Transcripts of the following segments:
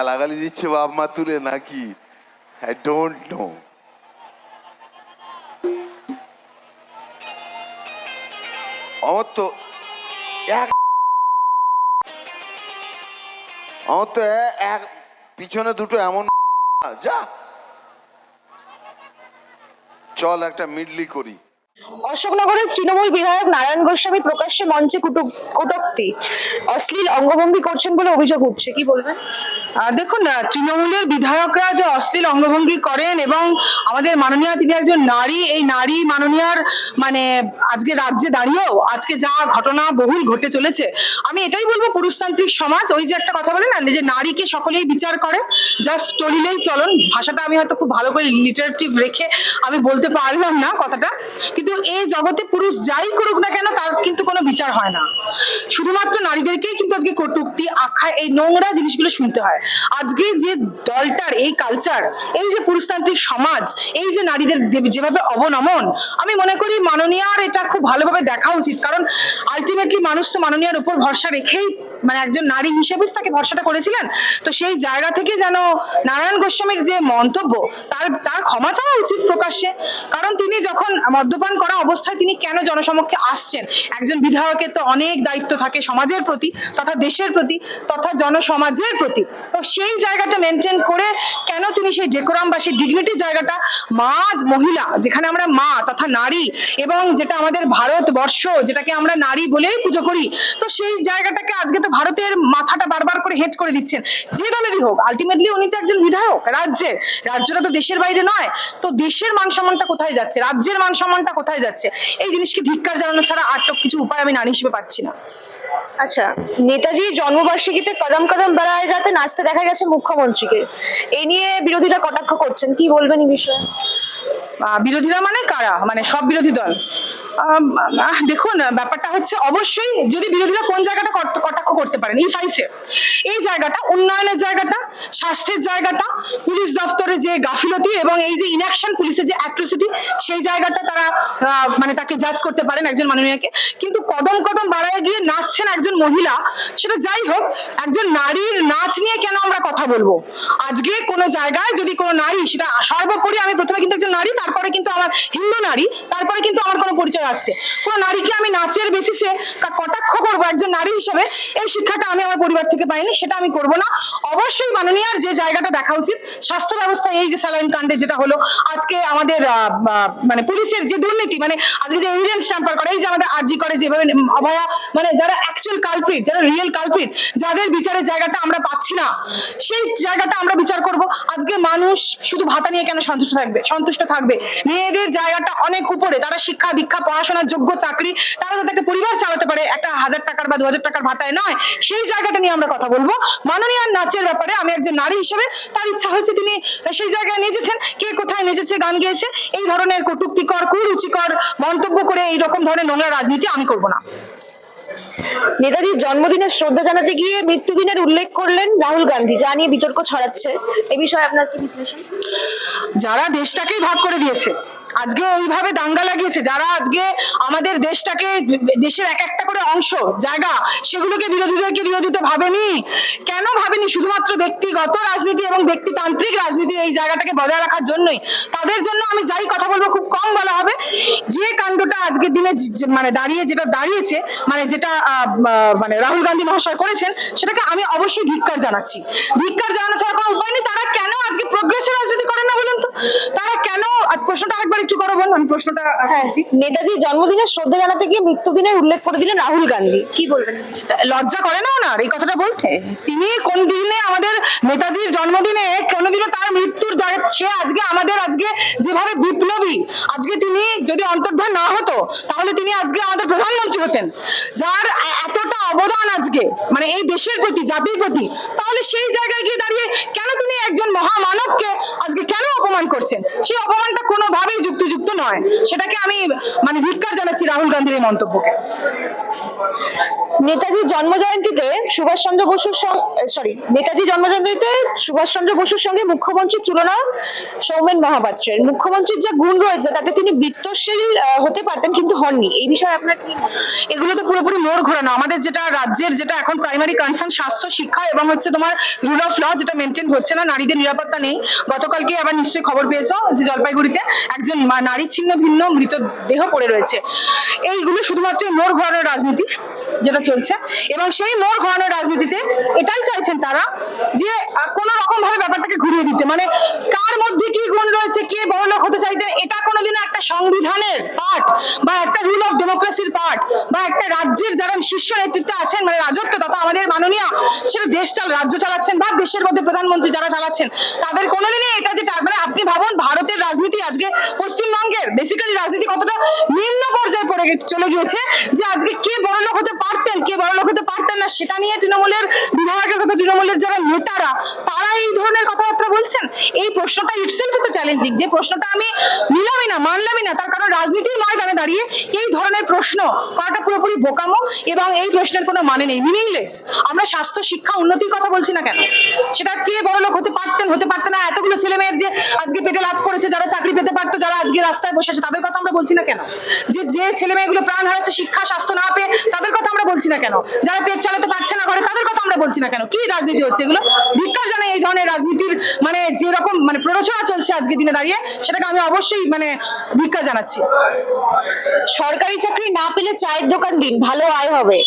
গালাগালি দিচ্ছে বাপ মা তুলে নাকি? আই ডোন্ট নো আমার তো এক আমার তো এক পিছনে দুটো এমন যা। চল একটা মিডলি করি। অশোকনগরের তৃণমূল বিধায়ক নারায়ণ গোস্বামী প্রকাশ্যে মঞ্চে কুটু- কটূক্তি। অশ্লীল অঙ্গভঙ্গি করছেন বলে অভিযোগ উঠছে। কি বলবেন? দেখুন তৃণমূলের বিধায়করা যে অশ্লীল অঙ্গভঙ্গি করেন এবং আমাদের মাননীয়, তিনি একজন নারী, এই নারী মাননীয়ার মানে আজকে রাজ্যে দাঁড়িয়েও আজকে যা ঘটনা বহুল ঘটে চলেছে, আমি এটাই বলব পুরুষতান্ত্রিক সমাজ, ওই যে একটা কথা বলে না, যে নারীকে সকলেই বিচার করে, জাস্ট টলিলেই চলন, ভাষাটা আমি হয়তো খুব ভালো করে লিটারেটিভ রেখে আমি বলতে পারলাম না কথাটা, কিন্তু এই জগতে পুরুষ যাই করুক না কেন, তার কিন্তু কোনো বিচার হয় না, শুধুমাত্র নারীদেরকেই কিন্তু আজকে কটুক্তি, আখ্যা, এই নোংরা জিনিসগুলো শুনতে হয়। আজকে যে দলটার এই কালচার এই যে পুরুষতান্ত্রিক সমাজ, এই যে নারীদের যেভাবে অবনমন, আমি মনে করি মাননীয়ার এটা খুব ভালোভাবে দেখা উচিত। কারণ আলটিমেটলি মানুষ তো মাননীয়ার উপর ভরসা রেখেই মানে একজন নারী হিসেবে তাকে ভরসাটা করেছিলেন। তো সেই জায়গা থেকে যেন নারায়ণ গোস্বামীর যে মন্তব্য, তার তার ক্ষমা চাওয়া উচিত প্রকাশ্যে। কারণ তিনি যখন মদ্যপান করা অবস্থায় তিনি কেন জনসমক্ষে আসছেন? একজন বিধায়কের তো অনেক দায়িত্ব থাকে সমাজের প্রতি, তথা দেশের প্রতি, তথা জনসমাজের প্রতি। তো সেই জায়গাটা মেনটেন করে কেন তিনি সেই ডেকোরাম বা সেই ডিগনিটির জায়গাটা মা মহিলা, যেখানে আমরা মা তথা নারী, এবং যেটা আমাদের ভারতবর্ষ, যেটাকে আমরা নারী বলেই পুজো করি, তো সেই জায়গাটাকে আজকে তো ভারতের মাথাটা বারবার করে হেড করে দিচ্ছেন। যে দলেরই হোক আলটিমেটলি উনি তো একজন বিধায়ক রাজ্যের। রাজ্যটা তো দেশের বাইরে নয়। তো দেশের মান সম্মানটা কোথায় যাচ্ছে? রাজ্যের মান সম্মানটা কোথায় যাচ্ছে? এই জিনিসকে ধিক্কার জানানো ছাড়া আর তো কিছু উপায় আমি নারী হিসেবে পাচ্ছি না। আচ্ছা নেতাজির জন্মবার্ষিকীতে কদম কদম বাড়ায় যাতে নাচতে দেখা গেছে মুখ্যমন্ত্রীকে। এই নিয়ে বিরোধীরা কটাক্ষ করছেন? কি বলবেন এই বিষয়ে? আহ, বিরোধীরা মানে কারা? মানে সব বিরোধী দল? দেখুন ব্যাপারটা হচ্ছে অবশ্যই যদি বিরোধীরা কোন জায়গাটা কট- কটাক্ষ করতে পারেন ফাইসে এই জায়গাটা, উন্নয়নের জায়গাটা, স্বাস্থ্যের জায়গাটা, পুলিশ দপ্তরে যে গাফিলতি এবং এই যে ইনাকশন পুলিশের যে অ্যাট্রোসিটি সেই জায়গাটা তারা মানে তাকে জাজ করতে পারেন একজন মাননীয়কে। কিন্তু কদম কদম বাড়ায় গিয়ে নাচছেন একজন মহিলা, সেটা যাই হোক, একজন নারীর নাচ নিয়ে কেন আমরা কথা বলব? আজকে কোনো জায়গায় যদি কোনো নারী, সেটা সর্বোপরি আমি প্রথমে কিন্তু একজন নারী, তারপরে কিন্তু আমার হিন্দু নারী, তারপরে কিন্তু আমার কোনো পরিচয় আসছে। কোনো নারীকে আমি নাচের বেসিসে কটাক্ষ করব একজন নারী হিসেবে, এই শিক্ষাটা আমি আমার পরিবার থেকে পাইনি সেটা আমি করব না। অবশ্যই মাননীয়ার যে জায়গাটা দেখা উচিত, স্বাস্থ্য ব্যবস্থা এই যে স্যালাইন কাণ্ডে যেটা হলো, আজকে আমাদের মানে পুলিশের যে দুর্নীতি মানে আজকে যে এভিডেন্স ট্যাম্পার করে, এই যে আমাদের আরজি করে যেভাবে অভয়া মানে যারা অ্যাকচুয়াল কালপিট যারা রিয়েল কালপিট যাদের বিচারের জায়গাটা আমরা পাচ্ছি না, সেই জায়গাটা আমরা বিচার করব। আজকে মানুষ শুধু ভাতা নিয়ে কেন সন্তুষ্ট থাকবে সন্তুষ্ট থাকবে? মেয়েদের জায়গাটা অনেক উপরে, তারা শিক্ষা দীক্ষা, পড়াশোনার যোগ্য, চাকরি, তারা যাতে একটা পরিবার চালাতে পারে, একটা হাজার টাকার বা দু হাজার টাকার ভাতায় নয়, সেই জায়গাটা নিয়ে আমরা কথা বলব। মাননীয় নাচের ব্যাপারে আমি একজন নারী হিসেবে তার ইচ্ছা হয়েছে তিনি সেই জায়গায় নেচেছেন কে কোথায় নেচেছে গান গেয়েছে এই ধরনের কটুক্তিকর কুরুচিকর মন্তব্য করে এই রকম ধরনের নোংরা রাজনীতি আমি করব না। নেতাজির জন্মদিনে শ্রদ্ধা জানাতে গিয়ে মৃত্যুদিনের উল্লেখ করলেন রাহুল গান্ধী যা নিয়ে বিতর্ক ছড়াচ্ছে। এ বিষয়ে আপনার কি বিশ্লেষণ? যারা দেশটাকেই ভাগ করে দিয়েছে আজকে ওইভাবে দাঙ্গা লাগিয়েছে, যারা আজকে আমাদের দেশটাকে, দেশের এক একটা করে অংশ, জায়গা, সেগুলোকে বিরোধীদেরকে বিরোধিতা ভাবেনি? কেন ভাবেনি? শুধুমাত্র ব্যক্তিগত রাজনীতি এবং ব্যক্তিতান্ত্রিক রাজনীতি এই জায়গাটাকে বজায় রাখার জন্যই। তাদের জন্য আমি যাই কথা বলব, খুব কম বলা হবে। যে কাণ্ডটা আজকের দিনে মানে দাঁড়িয়ে যেটা দাঁড়িয়েছে মানে যেটা মানে রাহুল গান্ধী মহাশয় করেছেন, সেটাকে আমি অবশ্যই ধিক্কার জানাচ্ছি। ধিক্কার জানানো ছাড়া কোনো উপায় নেই। তারা কেন আজকে প্রোগ্রেসিভ রাজনীতি করেন না বলুন তো? তারা কেন? প্রশ্নটা আরেকবার একটু করো বল আমি প্রশ্নটা হ্যাঁ। নেতাজির জন্মদিনে শ্রদ্ধা জানাতে গিয়ে মৃত্যুদিনের উল্লেখ করে দিলেন রাহুল গান্ধী। কি বলবেন? লজ্জা করে না ওনার? এই কথাটা বলতে? তিনি কোন দিনে আমাদের নেতাজির জন্মদিনে কোনোদিনও তার মৃত্যুর সে আজকে আমাদের আজকে যেভাবে বিপ্লবী আজকে তিনি যদি অন্তর্ধান না হতো তাহলে তিনি আজকে আমাদের প্রধানমন্ত্রী হতেন। যার এতটা অবদান আজকে মানে এই দেশের প্রতি জাতির প্রতি তাহলে সেই জায়গায় গিয়ে দাঁড়িয়ে কেন তিনি একজন মহামানবকে আজকে কেন অপমান করছেন। সেই অপমানটা কোনোভাবেই যুক্তিযুক্ত নয় সেটাকে আমি মানে ধিক্কার জানাচ্ছি রাহুল গান্ধীর এই মন্তব্যকে। নেতাজির জন্মজয়ন্তীতে সুভাষচন্দ্র বসুর সরি নেতাজি জন্মজয়ন্তীতে সুভাষচন্দ্র বসুর সঙ্গে মুখ্যমন্ত্রীর তুলনা সৌমেন মহাপাত্রের। মুখ্যমন্ত্রীর যে গুণ রয়েছে তাতে তিনি বৃত্তশীল হতে পারতেন কিন্তু হননি। এই বিষয়ে আপনার কি এগুলো তো পুরোপুরি মোড় ঘোরানো। আমাদের যেটা রাজ্যের যেটা এখন প্রাইমারি কনসার্ন স্বাস্থ্য শিক্ষা এবং হচ্ছে তোমার রুল অফ ল যেটা মেনটেন হচ্ছে না নারীদের নিরাপত্তা নেই। গতকালকে আবার নিশ্চয়ই খবর পেয়েছ যে জলপাইগুড়িতে একজন মা- নারী ছিন্ন ভিন্ন, মৃত দেহ পড়ে রয়েছে। এইগুলো শুধুমাত্র মোর ঘোরানোর রাজনীতি যেটা চলছে। এবং সেই মোর ঘোরানোর রাজনীতিতে এটাই চাইছেন তারা যে কোনো রকম ভাবে ব্যাপারটাকে ঘুরিয়ে দিতে। মানে কার মধ্যে কি গুণ রয়েছে, কে বড় লোক হতে চাইতেন, এটা কোনোদিনও একটা সংবিধানের পার্ট বা একটা রুল অফ ডেমোক্রেসির পার্ট বা একটা রাজ্যের যারা শীর্ষ নেতৃত্বে আছেন মানে রাজত্ব তথা আমাদের মাননীয়, সেটা দেশ চাল, রাজ্য চালাচ্ছেন বা দেশের মধ্যে প্রধানমন্ত্রী যারা চালাচ্ছেন তাদের কোনোদিনই এটা যেটা মানে আপনি ভাবুন ভারতের রাজনীতি আজকে পশ্চিমবঙ্গের বেসিক্যালি রাজনীতি কতটা নিম্ন পর্যায়ে পড়ে গে- চলে গিয়েছে যে আজকে কে বড় লোক হতে পারতেন, কে বড় লোক হতে পারতেন না, সেটা নিয়ে তৃণমূলের বিধায়কের কথা, তৃণমূলের যারা নেতারা, তারা এই ধরনের কথাবার্তা বলছেন? এই প্রশ্নটা ইটসেলফ তো চ্যালেঞ্জিং যে প্রশ্নটা আমি নিলামই না, মানলামই না, তার কারণ রাজনীতির ময়দানে দাঁড়িয়ে এই ধরনের প্রশ্ন করাটা পুরোপুরি বোকামো এবং এই প্রশ্নের কোনো মানে নেই মিনিংলেস আমরা স্বাস্থ্য, শিক্ষা, উন্নতির কথা বলছি না কেন? সেটা কে বড় লোক হতে পারতেন হতে পারতেন না, এতগুলো ছেলে মেয়ের যে আজকে পেটে লাভ করেছে, যারা চাকরি পেতে পারতো, যারা আজকে রাস্তায় বসে আছে, তাদের কথা আমরা বলছি না কেন? যে যে ছেলে মেয়েগুলো প্রাণ হারাচ্ছে শিক্ষা, স্বাস্থ্য না পেয়ে তাদের কথা আমরা বলছি না কেন? যারা পেট চালাতে পারছে না ঘরে, তাদের কথা আমরা বলছি না কেন? কি রাজনীতি হচ্ছে এগুলো? ধিক্কার জানাই এই ধরনের রাজনীতির মানে যেরকম মানে প্ররোচনা চলছে আজকে দিনে দাঁড়িয়ে, সেটাকে আমি অবশ্যই মানে ধিক্কার জানাচ্ছি। সরকারি চাকরি না পেলে চায়ের দোকান দিন, ভালো আয় হবে।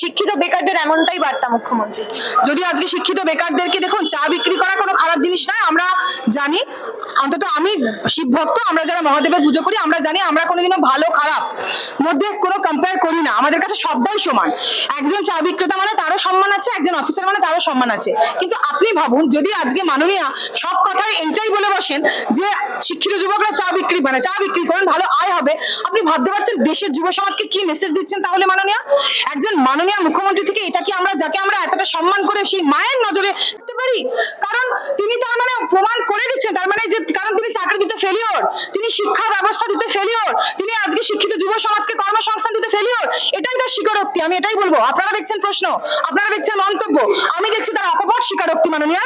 শিক্ষিত বেকারদের এমনটাই বার্তা মুখ্যমন্ত্রী। যদি আজকে শিক্ষিত বেকারদেরকে দেখুন, চা বিক্রি করা কোনো খারাপ জিনিস নয়, আমরা জানি অন্তত আমি শিব ভক্ত, আমরা যারা মহাদেবের পুজো করি, আমরা জানি আমরা কোনোদিনও ভালো, খারাপ মধ্যে কোনো কম্পেয়ার করি না। আমাদের কাছে সবটাই সমান। একজন চা বিক্রেতা মানে তারও সম্মান আছে, একজন অফিসার মানে তারও সম্মান আছে। কিন্তু আপনি ভাবুন, যদি আজকে মাননীয়া সব কথায় এইটাই বলে বসেন যে শিক্ষিত যুবকরা চা বিক্রি মানে চা বিক্রি করেন, ভালো আয় হবে, আপনি ভাবতে পারছেন দেশের যুব সমাজকে কি মেসেজ দিচ্ছেন তাহলে মাননীয়া? একজন মাননীয় মুখ্যমন্ত্রী থেকে এটা কি আমরা, যাকে আমরা এতটা সম্মান করে সেই মায়ের নজরে দেখতে পারি? কারণ তিনি তার মানে প্রমাণ করে দিচ্ছেন, তার মানে যে কারণ তিনি চাকরি দিতে ফেলিওর তিনি শিক্ষা ব্যবস্থা দিতে ফেলিওর তিনি আজকে শিক্ষিত যুব সমাজকে কর্মসংস্থান দিতে ফেলিওর এটাই তার স্বীকারোক্তি, আমি এটাই বলব। আপনারা দেখছেন প্রশ্ন, আপনারা দেখছেন মন্তব্য, আমি দেখছি তার অকপট স্বীকারোক্তি, মাননীয়।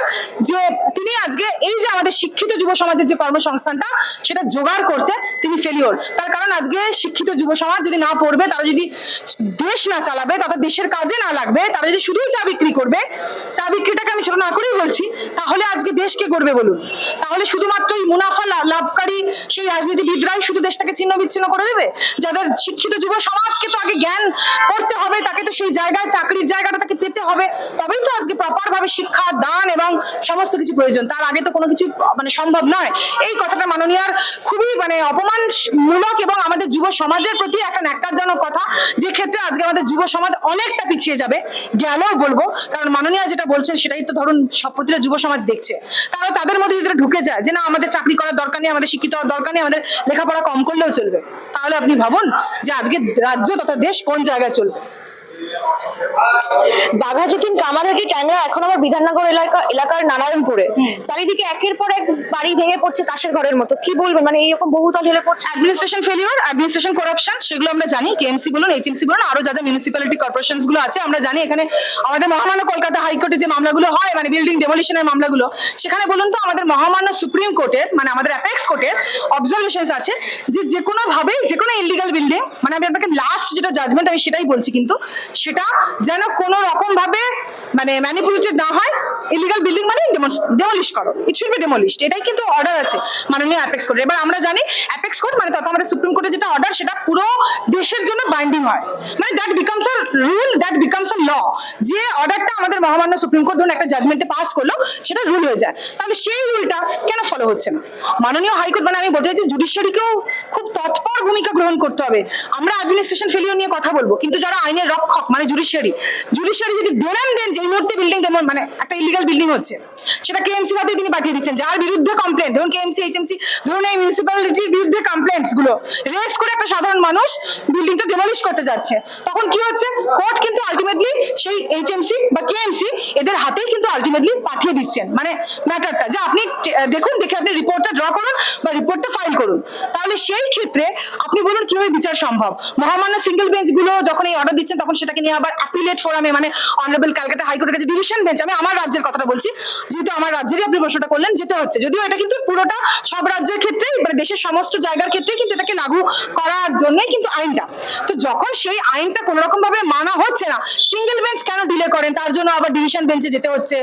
যে তিনি আজকে এই যে আমাদের শিক্ষিত যুব সমাজের যে কর্মসংস্থানটা, সেটা জোগাড় করতে তিনি ফেলিওর তার কারণ আজকে শিক্ষিত যুব সমাজ যদি না পড়বে, তারা যদি দেশ না চালাবে তথা দেশের কাজে না লাগবে, তারা যদি শুধুই চা বিক্রি করবে, চা বিক্রিটাকে আমি ছোট না করেই বলছি, তাহলে আজকে দেশকে করবে বলুন? তাহলে শুধুমাত্র এই মুনাফা লাভকারী সেই রাজনীতিবিদরাই শুধু দেশটাকে ছিন্ন বিচ্ছিন্ন করে দেবে? যাদের শিক্ষিত যুব সমাজকে তো আগে জ্ঞান করতে হবে, তাকে তো সেই জায়গায়, চাকরির জায়গাটা তাকে পেতে হবে। তবেই তো আজকে প্রপার ভাবে শিক্ষা, দান এবং সমস্ত কিছু প্রয়োজন। তার আগে তো কোনো কিছু মানে সম্ভব নয়। এই কথাটা মাননীয়ার খুবই মানে অপমানমূলক এবং আমাদের যুব সমাজের প্রতি একটা ন্যাক্কারজনক কথা, যে ক্ষেত্রে আজকে আমাদের যুব সমাজ অনেকটা পিছিয়ে যাবে, গেলেও বলব। কারণ মাননীয়া যেটা বলছেন, সেটাই তো ধরুন সব প্রতিটা যুব সমাজ দেখছে। তারা তাদের মধ্যে যদি ঢুকে যায়, যে না, আমাদের চাকরি করার দরকার নেই, আমাদের শিক্ষিত হওয়ার দরকার নেই, আমাদের লেখাপড়া কম করলেও চলবে। তাহলে আপনি ভাবুন যে আজকে রাজ্য তথা দেশ কোন জায়গায় চলবে? বাঘাযতীন কামারহাটি ট্যাংরা এখন আবার বিধাননগর এলাকা এলাকার নারায়ণপুরে। চারিদিকে একের পর এক বাড়ি ভেঙে পড়ছে তাসের ঘরের মতো। কি বলবেন? মানে এইরকম বহুতল হেলে পড়ছে। অ্যাডমিনিস্ট্রেশন ফেলিওর অ্যাডমিনিস্ট্রেশন করাপশন সেগুলো আমরা জানি। কেএমসি বলুন এইচএমসি বলুন আরও যা যা মিউনিসিপ্যালিটি কর্পোরেশনগুলো আছে আমরা জানি এখানে আমাদের মহামান্য কলকাতা হাইকোর্টে যে মামলাগুলো হয় মানে বিল্ডিং ডেমোলিশনের মামলাগুলো সেখানে বলুন তো আমাদের মহামান্য সুপ্রিম কোর্টের মানে আমাদের অ্যাপেক্স কোর্টের অবজারভেশন আছে যে যে কোনো ভাবে যে কোনো ইলিগাল বিল্ডিং মানে আমি আপনাকে লাস্ট যেটা জাজমেন্ট আমি সেটাই বলছি কিন্তু সেটা যেন কোনো রকম ভাবে মানে ম্যানিপুলেটেড না হয় ইলিগাল বিল্ডিং মানে ডেমলিশ করো। ইট শুড বি ডেমলিশড এটাই কিন্তু অর্ডার আছে মাননীয় অ্যাপেক্স কোর্ট এবার আমরা জানি অ্যাপেক্স কোর্ট মানে তত আমাদের সুপ্রিম কোর্টের যেটা অর্ডার সেটা পুরো দেশের জন্য বাইন্ডিং হয়। মানে that becomes a rule that becomes a law যে অর্ডারটা আমাদের মহামান্য সুপ্রিম কোর্ট ধরুন একটা জাজমেন্টে পাস করল, সেটা রুল হয়ে যায়। তাহলে সেই রুলটা কেন ফলো হচ্ছে না? মাননীয় হাইকোর্ট মানে আমি বলতে চাইছি জুডিশিয়ারিকেও খুব তৎপর ভূমিকা গ্রহণ করতে হবে। আমরা অ্যাডমিনিস্ট্রেশন ফেলিওর নিয়ে কথা বলব, কিন্তু যারা আইনের রক্ষক মানে জুডিশিয়ারি জুডিশিয়ারি যদি দেন দেন যে এই মুহূর্তে বিল্ডিং মানে একটা ইলিগাল বিল্ডিং হচ্ছে, সেটা কেএমসি হাতে তিনি পাঠিয়ে দিচ্ছেন, যার বিরুদ্ধে কমপ্লেন ধরুন কেএমসি এইচএমসি ধরুন এই মিউনিসিপ্যালিটির বিরুদ্ধে কমপ্লেন্টসগুলো রেস্ট করে একটা সাধারণ মানুষ বিল্ডিংটা ডেমলিশ করতে যাচ্ছে, তখন কি হচ্ছে? কোর্ট কিন্তু আলটিমেটলি সেই এইচএমসি বা কেএমসি এদের হাতেই কিন্তু আলটিমেটলি পাঠিয়ে দিচ্ছেন মানে ম্যাটারটা যে আপনি দেখুন, দেখে আপনি রিপোর্টটা ড্র করুন বা রিপোর্টটা ফাইল করুন। তাহলে সেই ক্ষেত্রে বিচার সম্ভব। মহামান্য সিঙ্গেল বেঞ্চগুলো যখন এই অর্ডার দিচ্ছেন তখন সেটাকে নিয়ে আবার অ্যাপিলেট ফোরামে মানে অনারেবল ক্যালকাটা হাইকোর্টের কাছে ডিভিশন বেঞ্চ আমি আমার রাজ্যের কথাটা বলছি। যেহেতু আমার রাজ্যেরই আপনি প্রশ্নটা করলেন, যেতে হচ্ছে। যদিও এটা কিন্তু পুরোটা সব রাজ্যের ক্ষেত্রেই মানে দেশের সমস্ত জায়গার ক্ষেত্রেই কিন্তু এটাকে লাগু করার জন্যই কিন্তু আইনটা। তো যখন সেই আইনটা কোনো রকম ভাবে মানা হচ্ছে না সিঙ্গেল বেঞ্চ কেন ডিলে করেন? তার জন্য আবার ডিভিশন বেঞ্চে যেতে হচ্ছে।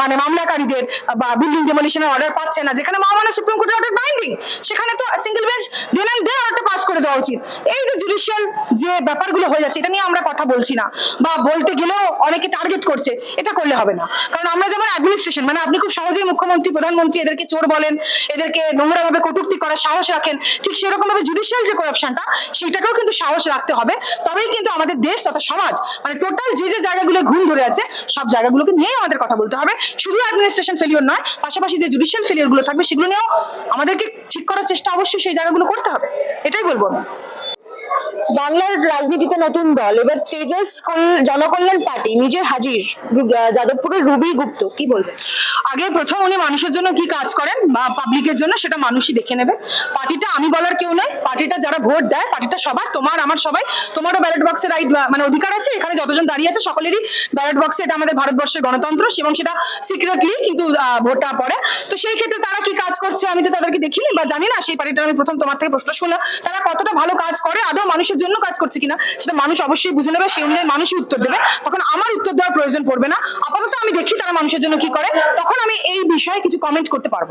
মানে মামলাকারীদের বা বিল্ডিং ডেমোলিশনের অর্ডার পাচ্ছে না। যেখানে মহামান্য সুপ্রিম কোর্টের অর্ডার বাইন্ডিং সেখানে তো single bench then and then অর্ডারটা পাস করে দেওয়া উচিত। এই যে জুডিশিয়াল যে ব্যাপারগুলো হয়ে যাচ্ছে, এটা নিয়ে আমরা কথা বলছি না। বা বলতে গেলেও অনেকে টার্গেট করছে, এটা করলে হবে না। কারণ আমরা যেমন অ্যাডমিনিস্ট্রেশন মানে আপনি খুব সহজেই মুখ্যমন্ত্রী, প্রধানমন্ত্রী এদেরকে চোর বলেন, এদেরকে নোংরাভাবে কটুক্তি করার সাহস রাখেন, ঠিক সেরকম ভাবে জুডিশিয়াল যে করাপশনটা সেটাকেও কিন্তু সাহস রাখতে হবে। তবেই কিন্তু আমাদের দেশ তথা সমাজ মানে টোটাল যে যে জায়গাগুলো ঘুম ধরে আছে, সব জায়গাগুলোকে নিয়েই আমাদের কথা বলতে হবে। শুধু অ্যাডমিনিস্ট্রেশন ফেলিওর নয়, পাশাপাশি যে জুডিশিয়াল ফেলিওরগুলো থাকবে, সেগুলো নিয়েও আমাদেরকে ঠিক করার চেষ্টা অবশ্যই সেই জায়গাগুলো করতে হবে। এটাই বলব আমি। বাংলার রাজনীতিতে নতুন দল। এবার তেজস জনকল্যাণ পার্টি নিজে হাজির যাদবপুরের রুবি গুপ্ত, কি বলবেন? আগে প্রথম উনি মানুষের জন্য কি কাজ করেন বা পাবলিকের জন্য, সেটা মানুষই দেখে নেবে। পার্টিটা আমি বলার কেউ নয় পার্টিটা যারা ভোট দেয়, পার্টিটা সবার, তোমার, আমার সবাই। তোমারও ব্যালট বক্সের রাইট মানে অধিকার আছে, এখানে যতজন দাঁড়িয়ে আছে, সকলেরই ব্যালট বক্সে এটা আমাদের ভারতবর্ষের গণতন্ত্র, এবং সেটা সিক্রেটলি কিন্তু ভোটটা পড়ে। তো সেই ক্ষেত্রে তারা কি কাজ করছে আমি তো তাদেরকে দেখিনি, বা জানি না, সেই পার্টিটা আমি প্রথম তোমার থেকে প্রশ্ন শুনলাম। তারা কতটা ভালো কাজ করে, আদৌ জন্য কাজ করছে কিনা, সেটা মানুষ অবশ্যই বুঝে নেবে, সেই অনুযায়ী মানুষই উত্তর দেবে। তখন আমার উত্তর দেওয়ার প্রয়োজন পড়বে না। আপাতত আমি দেখি তারা মানুষের জন্য কি করে, তখন আমি এই বিষয়ে কিছু কমেন্ট করতে পারব।